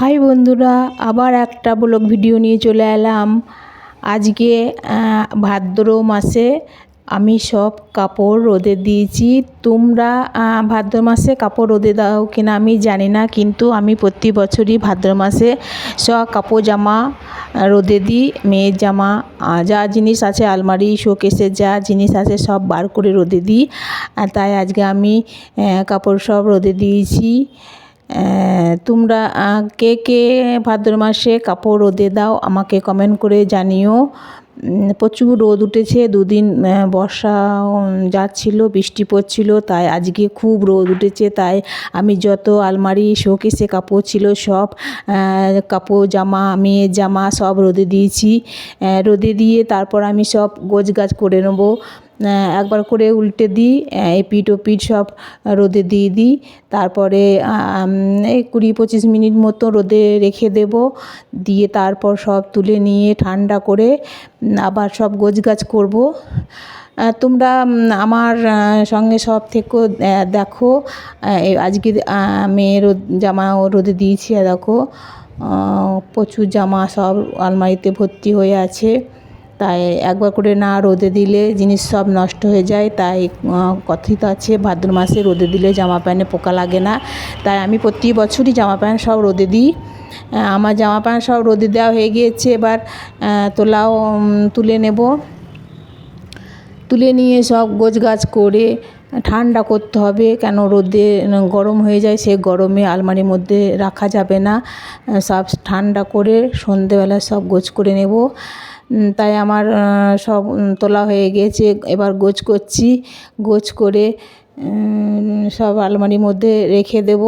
High বন্ধুরা, আবার একটা ব্লগ ভিডিও নিয়ে চলে এলাম। আজকে ভাদ্র মাসে আমি সব কাপড় রোদে দিয়েছি। তোমরা ভাদ্র মাসে কাপড় রোদে দাও কিনা আমি জানি না, কিন্তু আমি প্রতি বছরই ভাদ্র মাসে সব কাপড় জামা রোদে দিই, মেয়ের জামা যা জিনিস আছে আলমারি শোকেসের যা জিনিস আছে সব বার করে রোদে দিই। তাই আজকে আমি কাপড় সব রোদে দিয়েছি। তোমরা কে কে ভাদ্র মাসে কাপড় রোদে দাও, আমাকে কমেন্ট করে জানিও। প্রচুর রোদ উঠেছে, দুদিন বর্ষা যাচ্ছিল বৃষ্টি পড়ছিল, তাই আজকে খুব রোদ উঠেছে, তাই আমি যত আলমারি, শোকেসে কাপড় ছিল সব কাপড়, জামা, মেয়ের জামা সব রোদে দিয়েছি। রোদে দিয়ে তারপর আমি সব গোছগাছ করে নেব। একবার করে উল্টে দিই আহ, এপিঠ ওপিঠ সব রোদে দিয়ে দিই তারপরে এই কুড়ি পঁচিশ মিনিট মতো রোদে রেখে দেব দিয়ে তারপর সব তুলে নিয়ে ঠান্ডা করে আবার সব গোছগাছ করব। আহ, তোমরা আমার সঙ্গে সব থেকো দেখো এই আজকে মেয়ের জামা রোদে দিয়েছি দেখো প্রচুর জামা সব আলমারিতে ভর্তি হয়ে আছে। তাই একবার করে না রোদে দিলে জিনিস সব নষ্ট হয়ে যায়, তাই কথিত আছে ভাদ্র মাসে রোদে দিলে জামা প্যান্টে পোকা লাগে না। তাই আমি প্রতি বছরই জামা প্যান্ট সব রোদে দিই। আমার জামা প্যান্ট সব রোদে দেওয়া হয়ে গিয়েছে, এবার তোলাও তুলে নেব। তুলে নিয়ে সব গোছ গাছ করে, ঠান্ডা করতে হবে কেন রোদে গরম হয়ে যায় সে গরমে আলমারির মধ্যে রাখা যাবে না। সব ঠান্ডা করে সন্ধেবেলা সব গোছ করে নেব। তাই আমার সব তোলা হয়ে গিয়েছে। এবার গোছ করছি। গোছ করে সব আলমারির মধ্যে রেখে দেব।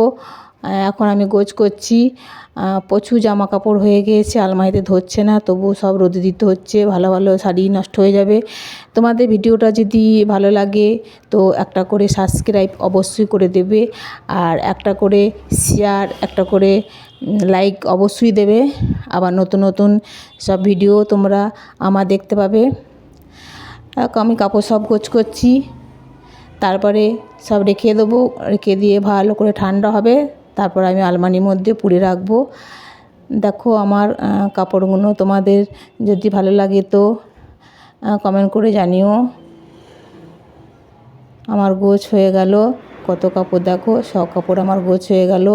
এখন আমি গোছ করছি। প্রচুর জামা কাপড় হয়ে গিয়েছে, আলমারিতে ধরছে না, তবু সব রোদে দিতে হচ্ছে, ভালো ভালো শাড়ি নষ্ট হয়ে যাবে। তোমাদের ভিডিওটা যদি ভালো লাগে, তো একটা করে সাবস্ক্রাইব অবশ্যই করে দেবে, আর একটা করে শেয়ার একটা করে লাইক অবশ্যই দেবে। আবার নতুন নতুন সব ভিডিও তোমরা আমার দেখতে পাবে। আমি কাপড় সব গোছ করছি, তারপরে সব রেখে দেবো, রেখে দিয়ে ভালো করে ঠান্ডা হবে। তারপর আমি আলমারির মধ্যে পুড়ে রাখব। দেখো আমার কাপড়গুলো তোমাদের যদি ভালো লাগে তো কমেন্ট করে জানিও। আমার গোছ হয়ে গেল। কত কাপড় দেখো, সব কাপড় আমার গোছ হয়ে গেল।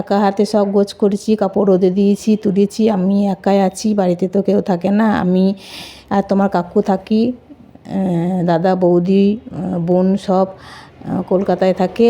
একা হাতে সব গোছ করেছি, কাপড় রোদে দিয়েছি, তুলেছি। আমি একাই আছি, বাড়িতে তো কেউ থাকে না। আমি আর তোমার কাকু থাকি দাদা, বৌদি বোন সব কলকাতায় থাকে।